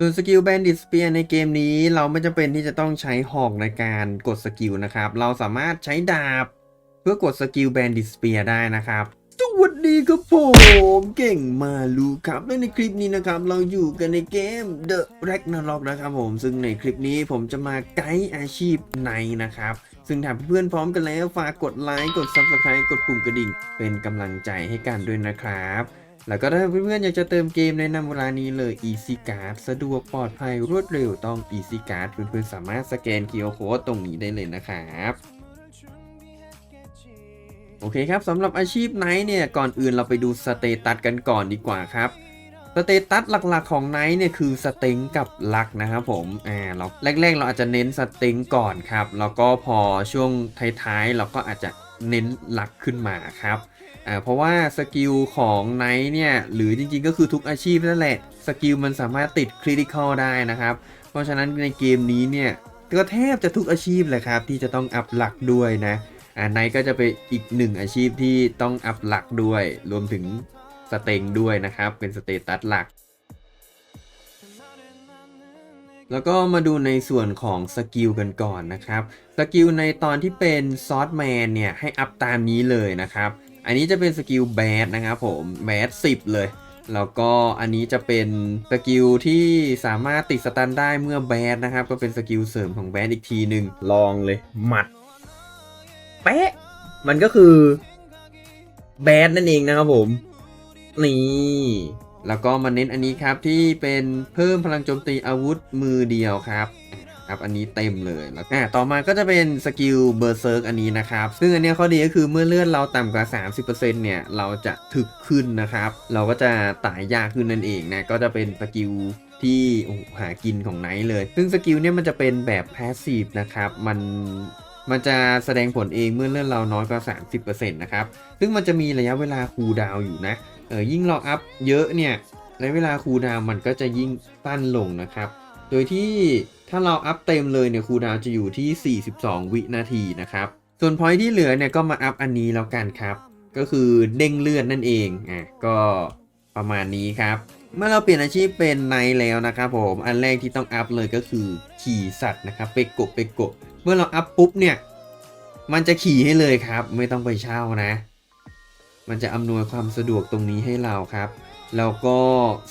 ส่วนสกิลแบนดิสเปียในเกมนี้เราไม่จำเป็นที่จะต้องใช้หอกในการกดสกิลนะครับ เราสามารถใช้ดาบ เพื่อกดสกิลแบนดิสเปียได้นะครับสวัสดีครับผมเก่งมาลูครับและในคลิปนี้นะครับ เราอยู่กันในเกม The Ragnarok นะครับผม ซึ่งในคลิปนี้ผมจะมาไกด์อาชีพในนะครับ ซึ่งถ้าเพื่อนๆพร้อมกันแล้วฝากกดไลค์กด Subscribe กดปุ่มกระดิ่ง เป็นกำลังใจให้กันด้วยนะครับ แล้วก็ถ้าเพื่อนๆอยากจะเติมเกมในะนำเวลานี้เลย Easy Card สะดวกปลอดภัยรวดเร็วต้อง Easy Card เพื่อนๆสามารถสแกน QR Code ตรงนี้ได้เลยนะครับโอเคครับสำหรับอาชีพไนท์เนี่ยก่อนอื่นเราไปดูสเตตัสกันก่อนดีกว่าครับสเตตัสหลักๆของไนท์เนี่ยคือสเต็งกับลักนะครับผมอ่าเราแรกๆ เราอาจจะเน้นสเต็งก่อนครับแล้วก็พอช่วงท้ายๆ เราก็อาจจะเน้นลักขึ้นมาครับ อ่าเพราะว่าสกิลของไนท์เนี่ยหรือจริงๆก็คือทุกอาชีพนั่นแหละสกิลมันสามารถติดคริติคอลได้นะครับ เพราะฉะนั้นในเกมนี้เนี่ยก็แทบจะทุกอาชีพเลยครับที่จะต้องอัพหลักด้วยนะอ่าไนท์ก็จะเป็นอีกหนึ่งอาชีพที่ต้องอัพหลักด้วย รวมถึงสเต็งด้วยนะครับ เป็นสเตตัสหลัก แล้วก็มาดูในส่วนของสกิลกันก่อนนะครับสกิลในตอนที่เป็นซอสแมนเนี่ยให้อัพตามนี้เลยนะครับ อันนี้จะเป็นสกิลแบดนะครับผมแบด10เลย แล้วก็อันนี้จะเป็นสกิลที่สามารถติดสตันได้เมื่อแบดนะครับ ก็เป็นสกิลเสริมของแบดอีกทีหนึ่งลองเลยหมัดเป๊ะมันก็คือแบดนั่นเองนะครับผม นี่แล้วก็มาเน้นอันนี้ครับที่เป็นเพิ่มพลังโจมตีอาวุธมือเดียวครับ ครับอันนี้เต็มเลยแล้วอะต่อมาก็จะเป็นสกิลเบอร์เซิร์กอันนี้นะครับซึ่งอันนี้ข้อดีก็คือเมื่อเลือดเราต่ำกว่า 30%เนี่ยเราจะถึกขึ้นนะครับ เราก็จะตายยากขึ้นนั่นเองนะก็จะเป็นสกิลที่หากินของไนท์เลย ซึ่งสกิลเนี่ยมันจะเป็นแบบแพสซีฟนะครับ มันมันจะแสดงผลเองเมื่อเลือดเราน้อยกว่า 30%นะครับ ซึ่งมันจะมีระยะเวลาคูลดาวอยู่นะ เออยิ่งเราอัพเยอะเนี่ยระยะเวลาคูลดาวมันก็จะยิ่งสั้นลงนะครับ โดยที่ถ้าเราอัพเต็มเลยเนี่ยคูดาวจะอยู่ที่ 42 วินาทีนะครับ ส่วนพอยที่เหลือเนี่ยก็มาอัพอันนี้แล้วกันครับ ก็คือเด้งเลือดนั่นเองอะก็ประมาณนี้ครับเมื่อเราเปลี่ยนอาชีพเป็นไนท์แล้วนะครับผม อันแรกที่ต้องอัพเลยก็คือขี่สัตว์นะครับเปโกะเปโกะเมื่อเราอัพปุ๊บเนี่ย มันจะขี่ให้เลยครับ ไม่ต้องไปเช่านะ มันจะอำนวยความสะดวกตรงนี้ให้เราครับ แล้วก็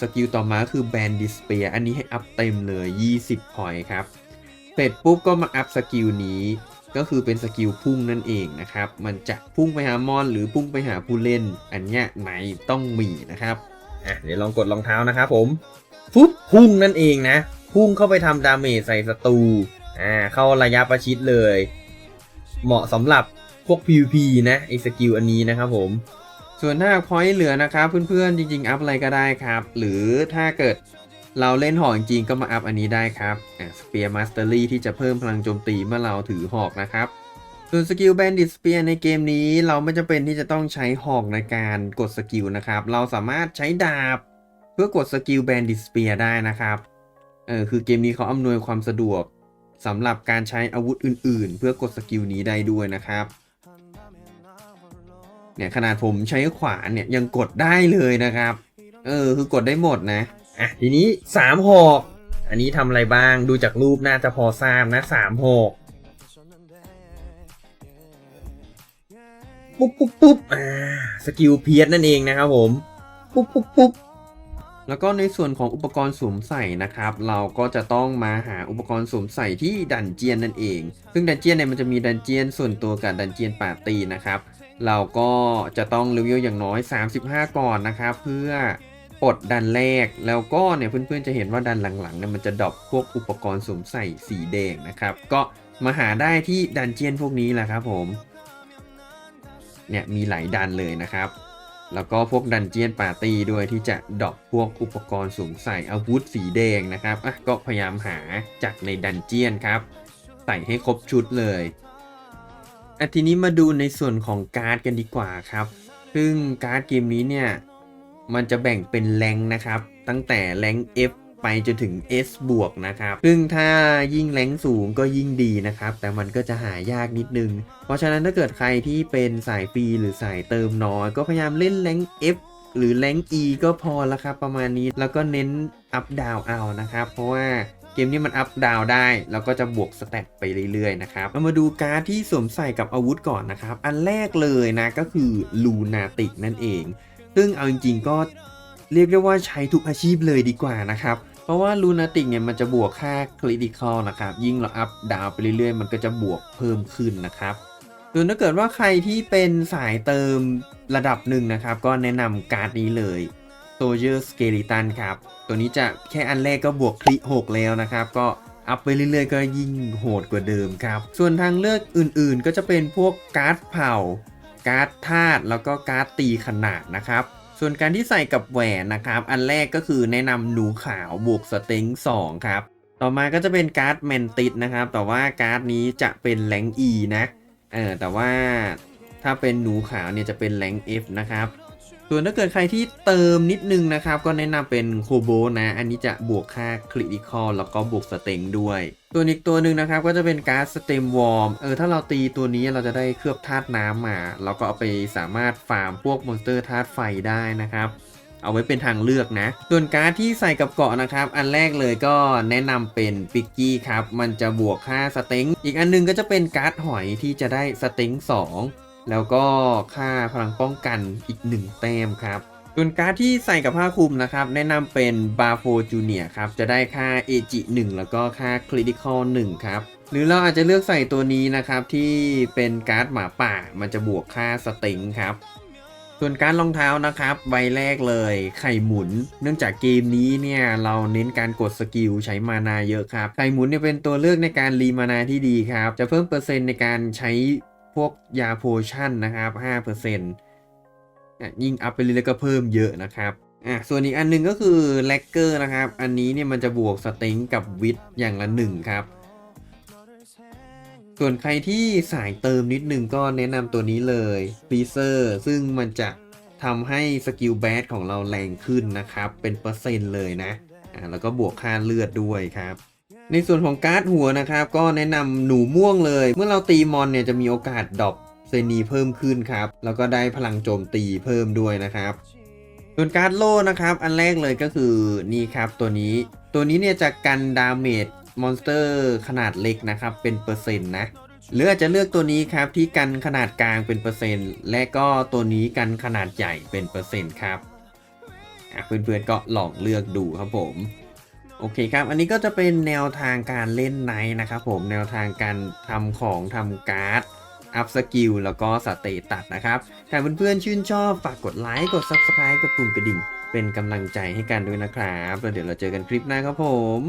สกิลต่อมาคือแบนดิสเปียอันนี้ให้อัพเต็มเลย 20พอยต์ครับเสร็จปุ๊บก็มาอัพสกิลนี้ก็คือเป็นสกิลพุ่งนั่นเองนะครับ มันจะพุ่งไปหามอนหรือพุ่งไปหาผู้เล่น อันเนี้ยไหนต้องมีนะครับอะเดี๋ยวลองกดรองเท้านะครับผมฟุบพุ่งนั่นเองนะ พุ่งเข้าไปทำดาเมจใส่ศัตรูอ่าเข้าระยะประชิดเลย เหมาะสำหรับพวก PVP นะไอสกิลอันนี้นะครับผม ส่วนถ้าพอยต์เหลือนะครับเพื่อนๆจริง ๆ อัพอะไรก็ได้ครับ หรือถ้าเกิดเราเล่นหอกจริงๆก็มาอัพอันนี้ได้ครับสเปียร์มาสเตอรี่ที่จะเพิ่มพลังโจมตีเมื่อเราถือหอกนะครับส่วนสกิลแบนดิสเปียในเกมนี้เราไม่จำเป็นที่จะต้องใช้หอกในการกดสกิลนะครับ เราสามารถใช้ดาบ เพื่อกดสกิลแบนดิสเปียได้นะครับเออคือเกมนี้เขาอำนวยความสะดวกสำหรับการใช้อาวุธอื่น ๆ เพื่อกดสกิลนี้ได้ด้วยนะครับ เนี่ยขนาดผมใช้ขวานเนี่ยยังกดได้เลยนะครับ เออคือกดได้หมดนะอะทีนี้สามหอกอันนี้ทำอะไรบ้างดูจากรูปน่าจะพอทราบนะสามหอกปุ๊บปุ๊บปุ๊บอ่าสกิลเพียสนั่นเองนะครับผมปุ๊บปุ๊บปุ๊บแล้วก็ในส่วนของอุปกรณ์สวมใส่นะครับ เราก็จะต้องมาหาอุปกรณ์สวมใส่ที่ดันเจียนนั่นเอง ซึ่งดันเจียนเนี่ยมันจะมีดันเจียนส่วนตัวกับดันเจียนปาร์ตี้นะครับ เราก็จะต้องเลเวอย่างน้อย 35 ก่อนนะครับ เพื่อปลดดันแรก แล้วก็เนี่ยเพื่อนๆจะเห็นว่าดันหลังๆเนี่ยมันจะดรอปพวกอุปกรณ์สวมใส่สีแดงนะครับ ก็มาหาได้ที่ดันเจียนพวกนี้แหละครับผมเนี่ยมีหลายดันเลยนะครับ แล้วก็พวกดันเจียนปาร์ตี้ด้วยที่จะดรอปพวกอุปกรณ์สวมใส่อาวุธสีแดงนะครับอะก็พยายามหาจากในดันเจียนครับ ใส่ให้ครบชุดเลย อะทีนี้มาดูในส่วนของการ์ดกันดีกว่าครับ ซึ่งการ์ดเกมนี้เนี่ยมันจะแบ่งเป็นแรงนะครับ ตั้งแต่แรง F ไปจนถึง S บวกนะครับ ซึ่งถ้ายิ่งแรงสูงก็ยิ่งดีนะครับ แต่มันก็จะหายากนิดนึง เพราะฉะนั้นถ้าเกิดใครที่เป็นสายฟรีหรือสายเติมน้อย ก็พยายามเล่นแรง F หรือแรง E ก็พอแล้วครับประมาณนี้ แล้วก็เน้นอัพดาวเอานะครับ เพราะว่า เกมนี้มันอัพดาวได้ แล้วก็จะบวกสเตตไปเรื่อยๆนะครับเรามาดูการ์ดที่สวมใส่กับอาวุธก่อนนะครับ อันแรกเลยนะก็คือลูนาติกนั่นเอง ซึ่งเอาจริงๆก็เรียกได้ว่าใช้ทุกอาชีพเลยดีกว่านะครับเพราะว่าลูนาติกเนี่ยมันจะบวกค่าคริติคอลนะครับ ยิ่งเราอัพดาวไปเรื่อยๆ มันก็จะบวกเพิ่มขึ้นนะครับส่วนถ้าเกิดว่าใครที่เป็นสายเติมระดับหนึ่งนะครับ ก็แนะนำการ์ดนี้เลย Soldier Skeleton ครับ ตัวนี้จะแค่อันแรกก็บวกคลิ6แล้วนะครับ ก็อัพไปเรื่อยๆ ก็ยิ่งโหดกว่าเดิมครับ ส่วนทางเลือกอื่นๆ ก็จะเป็นพวกการ์ดเผ่าการ์ดธาตุ แล้วก็การ์ดตีขนาดนะครับ ส่วนการที่ใส่กับแหวนนะครับ อันแรกก็คือแนะนำหนูขาวบวกสเต็ง2ครับ ต่อมาก็จะเป็นการ์ดแมนติสนะครับ แต่ว่าการ์ดนี้จะเป็นแรงอีนะ เออ แต่ว่าถ้าเป็นหนูขาวเนี่ยจะเป็นแรง F นะครับ ส่วนถ้าเกิดใครที่เติมนิดนึงนะครับ ก็แนะนำเป็นโคโบนะ อันนี้จะบวกค่าคริติคอลแล้วก็บวกสเต็งด้วย ตัวอีกตัวหนึ่งนะครับก็จะเป็นการ์ดสเต็มวอร์มเออถ้าเราตีตัวนี้เราจะได้เคลือบธาตุน้ำมาเราก็เอาไปสามารถฟาร์มพวกมอนสเตอร์ธาตุไฟได้นะครับเอาไว้เป็นทางเลือกนะ ส่วนการ์ดที่ใส่กับเกาะนะครับ อันแรกเลยก็แนะนำเป็นปิกกี้ครับ มันจะบวกค่าสเต็ง อีกอันหนึงก็จะเป็นการ์ดหอยที่จะได้สเต็ง2 แล้วก็ค่าพลังป้องกันอีก1แต้มครับ ส่วนการ์ดที่ใส่กับผ้าคลุมนะครับ แนะนำเป็นบาโฟจูเนียครับ จะได้ค่าเอจิ1แล้วก็ค่าคริติคอล1ครับ หรือเราอาจจะเลือกใส่ตัวนี้นะครับ ที่เป็นการ์ดหมาป่า มันจะบวกค่าสเต็งครับส่วนการรองเท้านะครับใบแรกเลยไข่หมุน เนื่องจากเกมนี้เนี่ยเราเน้นการกดสกิลใช้มานาเยอะครับ ไข่หมุนเนี่ยเป็นตัวเลือกในการรีมานาที่ดีครับ จะเพิ่มเปอร์เซ็นต์ในการใช้ พวกยาโพชั่นนะครับ5%อะยิ่งอัพไปเรื่อยๆก็เพิ่มเยอะนะครับอะส่วนอีกอันหนึงก็คือแลกเกอร์นะครับ อันนี้เนี่ยมันจะบวกสเต็งกับวิทอย่างละหนึ่งครับ ส่วนใครที่สายเติมนิดนึงก็แนะนำตัวนี้เลยฟีเซอร์ซึ่งมันจะทำให้สกิลแบดของเราแรงขึ้นนะครับ เป็นเปอร์เซ็นต์เลยนะอ่าแล้วก็บวกค่าเลือดด้วยครับ ในส่วนของการ์ดหัวนะครับ ก็แนะนำหนูม่วงเลย เมื่อเราตีมอนเนี่ยจะมีโอกาสดรอปเซนีเพิ่มขึ้นครับ แล้วก็ได้พลังโจมตีเพิ่มด้วยนะครับ ส่วนการ์ดโล่นะครับ อันแรกเลยก็คือนี่ครับตัวนี้ ตัวนี้เนี่ยจะกันดาเมจมอนสเตอร์ขนาดเล็กนะครับ เป็นเปอร์เซ็นต์นะหรืออาจจะเลือกตัวนี้ครับที่กันขนาดกลางเป็นเปอร์เซ็นต์ และก็ตัวนี้กันขนาดใหญ่เป็นเปอร์เซ็นต์ครับอะเพื่อนๆก็ลองเลือกดูครับผม โอเคครับ อันนี้ก็จะเป็นแนวทางการเล่นไนท์นะครับผม แนวทางการทำของทำการ์ด อัพสกิลแล้วก็สเตตัสนะครับถ้าเพื่อนๆชื่นชอบฝากกดไลค์กด Subscribe กดปุ่มกระดิ่ง เป็นกำลังใจให้กันด้วยนะครับแล้วเดี๋ยวเราเจอกันคลิปหน้าครับผม